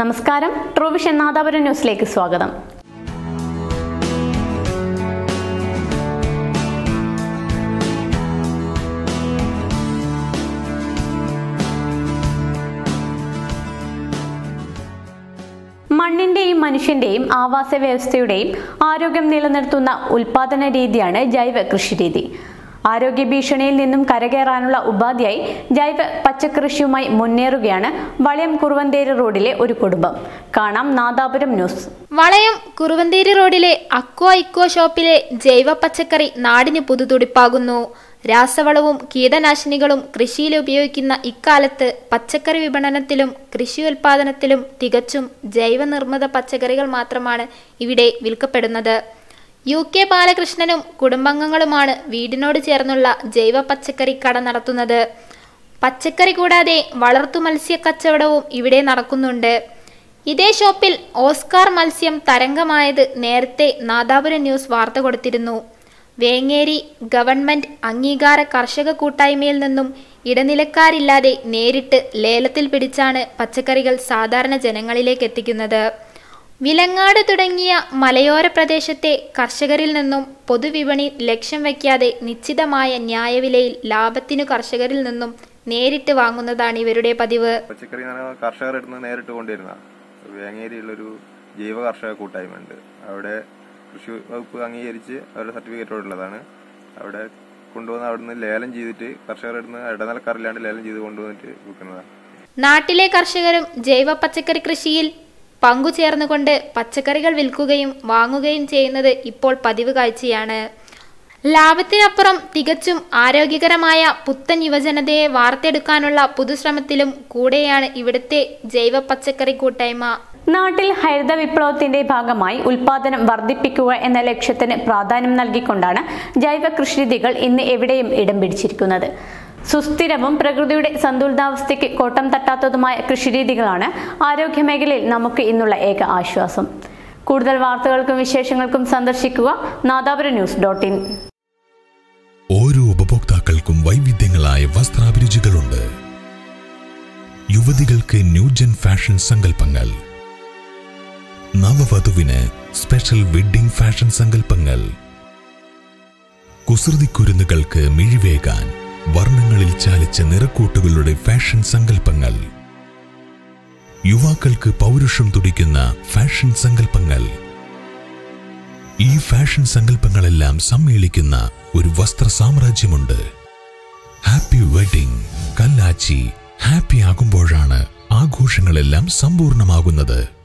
നമസ്കാരം. ട്രൂവിഷൻ നാദാപുരം ന്യൂസിലേക്ക് സ്വാഗതം. മണ്ണിന്റെയും മനുഷ്യന്റെയും ആവാസ വ്യവസ്ഥയുടെയും ആരോഗ്യം നിലനിർത്തുന്ന ഉൽപാദന രീതിയാണ് ജൈവ കൃഷിരീതി ആരോഗ്യ ഭീഷണിയിൽ നിന്നും കരകയറാനുള്ള ഉപാധിയായി ജൈവ പച്ചക്കൃഷിയുമായി മുന്നേറുകയാണ് വളയം കുറുവന്തേരി റോഡിലെ ഒരു കുടുംബം. കാണാം നാദാപുരം ന്യൂസ്. വളയം കുറുവന്തേരി റോഡിലെ അക്വ ഇക്കോ ഷോപ്പിലെ ജൈവ പച്ചക്കറി നാടിന് പുതുതുടിപ്പാകുന്നു. രാസവളവും കീടനാശിനികളും കൃഷിയിൽ ഉപയോഗിക്കുന്ന ഇക്കാലത്ത് പച്ചക്കറി വിപണനത്തിലും കൃഷി ഉൽപാദനത്തിലും തികച്ചും ജൈവനിർമ്മിത പച്ചക്കറികൾ മാത്രമാണ് ഇവിടെ വിൽക്കപ്പെടുന്നത്. യു കെ ബാലകൃഷ്ണനും കുടുംബാംഗങ്ങളുമാണ് വീടിനോട് ചേർന്നുള്ള ജൈവ പച്ചക്കറി കട നടത്തുന്നത്. പച്ചക്കറി കൂടാതെ വളർത്തു മത്സ്യ കച്ചവടവും ഇവിടെ നടക്കുന്നുണ്ട്. ഇതേ ഷോപ്പിൽ ഓസ്കാർ മത്സ്യം തരംഗമായത് നേരത്തെ നാദാപുരം ന്യൂസ് വാർത്ത കൊടുത്തിരുന്നു. വേങ്ങേരി ഗവൺമെന്റ് അംഗീകാര കർഷക കൂട്ടായ്മയിൽ നിന്നും ഇടനിലക്കാരില്ലാതെ നേരിട്ട് ലേലത്തിൽ പിടിച്ചാണ് പച്ചക്കറികൾ സാധാരണ ജനങ്ങളിലേക്ക് എത്തിക്കുന്നത്. വിലങ്ങാട് തുടങ്ങിയ മലയോര പ്രദേശത്തെ കർഷകരിൽ നിന്നും പൊതുവിപണി ലക്ഷ്യം വയ്ക്കാതെ നിശ്ചിതമായ ന്യായവിലയിൽ ലാഭത്തിനു കർഷകരിൽ നിന്നും നേരിട്ട് വാങ്ങുന്നതാണ് ഇവരുടെ പതിവ്. പച്ചക്കറി കർഷകർ നിന്ന് നേരിട്ട് കൊണ്ടിരുന്ന വേങ്ങേരിയിലൊരു ജൈവ കർഷക കൂട്ടായ്മ ഉണ്ട് അവിടെ കൃഷി വകുപ്പ് അംഗീകരിച്ച് അവരുടെ സർട്ടിഫിക്കറ്റ് ഉള്ളതാണ്. അവിടെ കൊണ്ടുവന്ന് അവിടുന്ന് ലേലം ചെയ്തിട്ട് കർഷകർ നിന്ന് ഇടനിലക്കാരില്ലാണ്ട് ലേലം ചെയ്ത് കൊണ്ടുവന്നിട്ട് വിൽക്കുന്നതാണ്. നാട്ടിലെ കർഷകരും ജൈവ പച്ചക്കറി കൃഷിയിൽ പങ്കുചേർന്നുകൊണ്ട് പച്ചക്കറികൾ വിൽക്കുകയും വാങ്ങുകയും ചെയ്യുന്നത് ഇപ്പോൾ പതിവ് കാഴ്ചയാണ്. ലാഭത്തിനപ്പുറം തികച്ചും ആരോഗ്യകരമായ പുത്തൻ യുവജനതയെ വാർത്തെടുക്കാനുള്ള പുതുശ്രമത്തിലും കൂടെയാണ് ഇവിടുത്തെ ജൈവ പച്ചക്കറി കൂട്ടായ്മ. നാട്ടിൽ ഹരിത വിപ്ലവത്തിന്റെ ഭാഗമായി ഉൽപാദനം വർദ്ധിപ്പിക്കുക എന്ന ലക്ഷ്യത്തിന് പ്രാധാന്യം നൽകിക്കൊണ്ടാണ് ജൈവ കൃഷിരീതികൾ ഇന്ന് എവിടെയും ഇടം പിടിച്ചിരിക്കുന്നത്. സുസ്ഥിരവും പ്രകൃതിയുടെ സന്തുലിതാവസ്ഥയ്ക്ക് കോട്ടം തട്ടാത്തതുമായ കൃഷിരീതികളാണ് ആരോഗ്യമേഖലയിൽ നമുക്ക് ഇന്നുള്ള ഏക ആശ്വാസം. കൂടുതൽ വാർത്തകൾക്കും വിശേഷങ്ങൾക്കും സന്ദർശിക്കുക നാദാപുര ന്യൂസ് ഡോട്ട് ഇൻ. ഓരോ ഉപഭോക്താക്കൾക്കും വൈവിധ്യങ്ങളായ വസ്ത്രാഭിരുചികളുണ്ട്. യുവതികൾക്ക് ന്യൂജൻ ഫാഷൻ സങ്കല്പങ്ങൾ. നവവധുവിന് സ്പെഷ്യൽ വെഡ്ഡിംഗ് ഫാഷൻ സങ്കല്പങ്ങൾ. കുസൃതിക്കുരുന്നുകൾക്ക് മിഴിവേകാൻ വർണങ്ങളിൽ ചാലിച്ച നിറക്കൂട്ടുകളുടെ ഫാഷൻ സങ്കല്പങ്ങൾ. യുവാക്കൾക്ക് പൗരുഷം തുടിക്കുന്ന ഫാഷൻ സങ്കല്പങ്ങൾ. ഈ ഫാഷൻ സങ്കല്പങ്ങളെല്ലാം സമ്മേളിക്കുന്ന ഒരു വസ്ത്ര സാമ്രാജ്യമുണ്ട്. ഹാപ്പി വെഡിംഗ് കല്ലാച്ചി ഹാപ്പി ആകുമ്പോഴാണ് ആഘോഷങ്ങളെല്ലാം സമ്പൂർണമാകുന്നത്